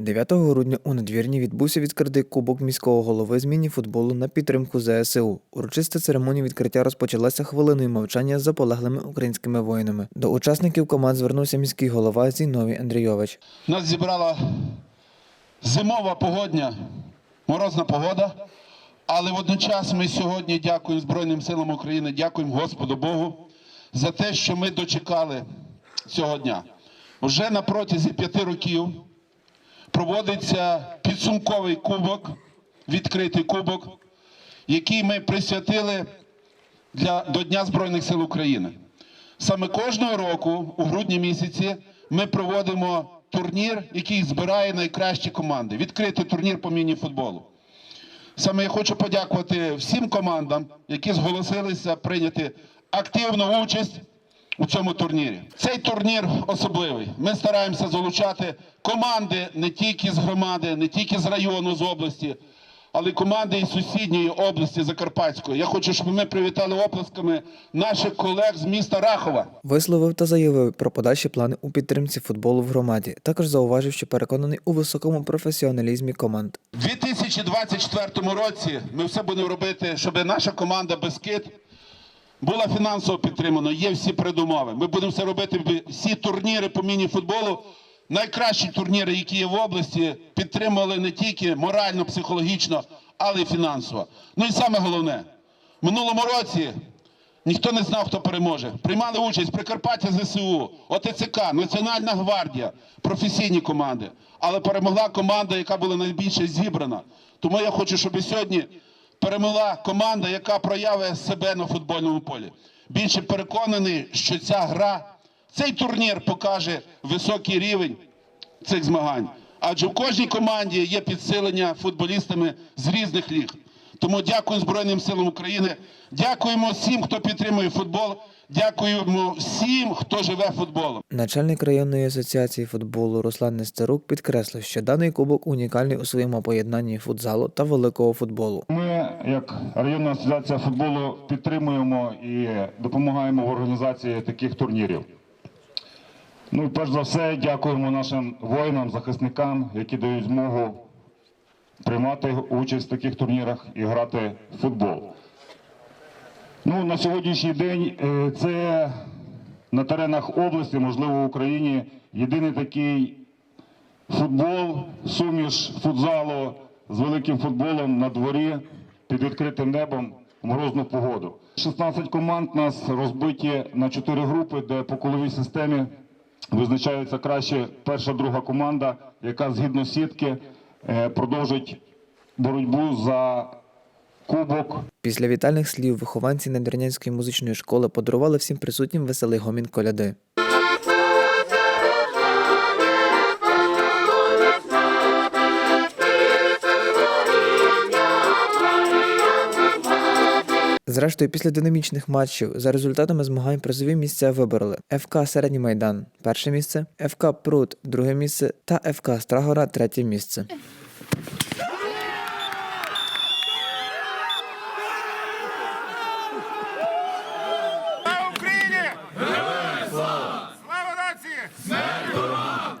9 грудня у надвірні відбувся відкритий кубок міського голови з міні-футболу на підтримку ЗСУ. Урочиста церемонія відкриття розпочалася хвилиною мовчання з заполеглими українськими воїнами. До учасників команд звернувся міський голова Зіновій Андрійович. Нас зібрала зимова погодня, морозна погода. Але водночас ми сьогодні дякуємо Збройним силам України, дякуємо Господу Богу за те, що ми дочекали цього дня. Вже на протязі п'яти років проводиться підсумковий кубок, відкритий кубок, який ми присвятили для, до Дня Збройних сил України. Саме кожного року, у грудні місяці, ми проводимо турнір, який збирає найкращі команди. Відкритий турнір по міні-футболу. Саме я хочу подякувати всім командам, які зголосилися прийняти активну участь у цьому турнірі. Цей турнір особливий. Ми стараємося залучати команди не тільки з громади, не тільки з району, з області, але й команди із сусідньої області Закарпатської. Я хочу, щоб ми привітали оплесками наших колег з міста Рахова. Висловив та заявив про подальші плани у підтримці футболу в громаді. Також зауважив, що переконаний у високому професіоналізмі команд. У 2024 році ми все будемо робити, щоб наша команда Бескид була фінансово підтримана. Є всі передумови. Ми будемо все робити, всі турніри по міні-футболу, найкращі турніри, які є в області, підтримували не тільки морально, психологічно, але й фінансово. Ну і саме головне, в минулому році ніхто не знав, хто переможе. Приймали участь Прикарпаття ЗСУ, ОТЦК, Національна гвардія, професійні команди. Але перемогла команда, яка була найбільше зібрана. Тому я хочу, щоб сьогодні перемогла команда, яка проявить себе на футбольному полі. Більше переконаний, що ця гра, цей турнір покаже високий рівень цих змагань. Адже в кожній команді є підсилення футболістами з різних ліг. Тому дякую Збройним силам України. Дякуємо всім, хто підтримує футбол. Дякуємо всім, хто живе футболом. Начальник районної асоціації футболу Руслан Нестерук підкреслив, що даний кубок унікальний у своєму поєднанні футзалу та великого футболу. Ми, як районна асоціація футболу, підтримуємо і допомагаємо в організації таких турнірів. Ну перш за все, дякуємо нашим воїнам, захисникам, які дають змогу приймати участь в таких турнірах і грати в футбол. Ну, на сьогоднішній день е, це на теренах області, можливо, в Україні, єдиний такий футбол, суміш футзалу з великим футболом на дворі під відкритим небом в морозну погоду. 16 команд нас розбиті на 4 групи, де по коловій системі визначається краще перша, друга команда, яка згідно сітки е, продовжить боротьбу за кубок Після вітальних слів вихованці Надвірнянської музичної школи подарували всім присутнім веселий гомін коляди. Зрештою, після динамічних матчів за результатами змагань призові місця вибороли ФК Середній Майдан перше місце, ФК Пруд друге місце та ФК Страгора третє місце.